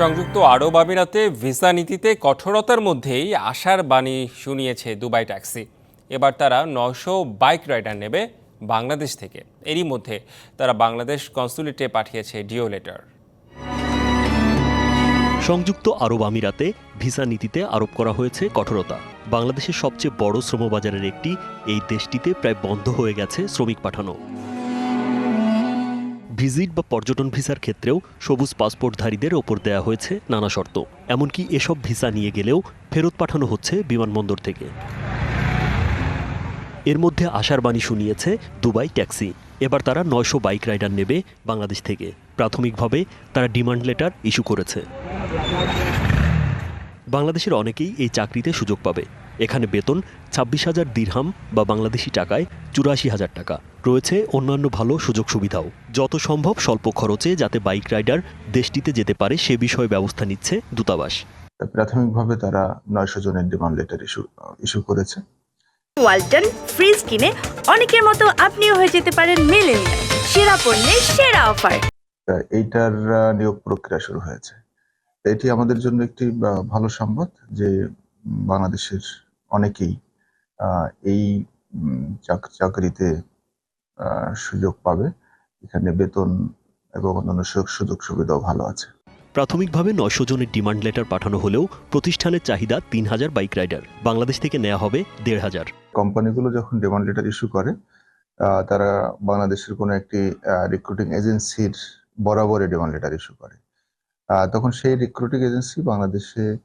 সংযুক্ত আরব আমিরাতে ভিসা নীতিতে কঠোরতার মধ্যেই আশার বাণী শুনিয়েছে দুবাই ট্যাক্সি। এবার তারা নশো বাইক রাইডার নেবে বাংলাদেশ থেকে। এরই মধ্যে তারা বাংলাদেশ কনসুলেটে পাঠিয়েছে ডিও লেটার। সংযুক্ত আরব আমিরাতে ভিসা নীতিতে আরোপ করা হয়েছে কঠোরতা। বাংলাদেশের সবচেয়ে বড় শ্রমবাজারের একটি, এই দেশটিতে প্রায় বন্ধ হয়ে গেছে শ্রমিক পাঠানো। ভিজিট বা পর্যটন ভিসার ক্ষেত্রেও সবুজ পাসপোর্টধারীদের ওপর দেয়া হয়েছে নানা শর্ত। এমনকি এসব ভিসা নিয়ে গেলেও ফেরত পাঠানো হচ্ছে বিমানবন্দর থেকে। এর মধ্যে আশার বাণী শুনিয়েছে দুবাই ট্যাক্সি। এবার তারা নয়শো বাইক রাইডার নেবে বাংলাদেশ থেকে। প্রাথমিকভাবে তারা ডিমান্ড লেটার ইস্যু করেছে। বাংলাদেশের অনেকেই এই চাকরিতে সুযোগ পাবে। এখানে বেতন ছাব্বিশ হাজার দিরহাম বা বাংলাদেশি টাকায় চুরাশি হাজার টাকা। রয়েছে অন্যান্য ভালো সুযোগ সুবিধাও যত সম্ভব স্বল্প খরচে যাতে বাইক রাইডার দেশটিতে যেতে পারে সে বিষয়ে ব্যবস্থা নিচ্ছে দূতাবাস। প্রাথমিকভাবে তারা নয়শো জনের ডিমান্ড লেটার ইস্যু ইস্যু করেছে। ওয়ালটন ফ্রিজ কিনে অনেকের মতো আপনিও হয়ে যেতে পারেন মিলেনিয়াল। সেরা পণ্যের সেরা অফার। এইটার নিয়োগ প্রক্রিয়া শুরু হয়েছে। এটি আমাদের জন্য একটি ভালো সংবাদ যে বাংলাদেশের অনেকেই এই চাক- চাকরিতে সুযোগ পাবে। এখানে বেতন এবং অন্যান্য সুযোগ- সুযোগ সুবিধাও ভালো আছে। প্রাথমিকভাবে নয়শো জনের ডিমান্ড লেটার পাঠানো হলেও প্রতিষ্ঠানের চাহিদা তিন হাজার বাইক রাইডার। বাংলাদেশ থেকে নেওয়া হবে দেড় হাজার। কোম্পানিগুলো যখন ডিমান্ড লেটার ইস্যু করে তারা বাংলাদেশের কোনো একটি রিক্রুটিং এজেন্সির বরাবরে ডিমান্ড লেটার ইস্যু করে। তখন সেই রিক্রুটিং এজেন্সি বাংলাদেশে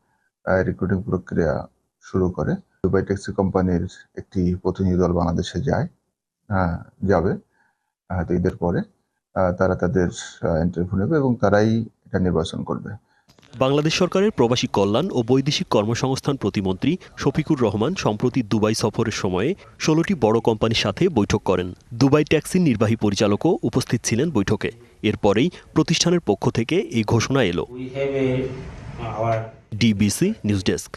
রিক্রুটিং প্রক্রিয়া শুরু করে। দুবাই ট্যাক্সি কোম্পানির একটি প্রতিনিধি দল বাংলাদেশে যায় হ্যাঁ যাবে হয়তো ঈদের পরে তারা তাদের ইন্টারভিউ নেবে এবং তারাই এটা নির্বাচন করবে। বাংলাদেশ সরকারের প্রবাসী কল্যাণ ও বৈদেশিক কর্মসংস্থান প্রতিমন্ত্রী শফিকুর রহমান সম্প্রতি দুবাই সফরের সময়ে ষোলোটি বড় কোম্পানির সাথে বৈঠক করেন। দুবাই ট্যাক্সির নির্বাহী পরিচালকও উপস্থিত ছিলেন বৈঠকে। এরপরেই প্রতিষ্ঠানের পক্ষ থেকে এই ঘোষণা এলো। DBC news desk.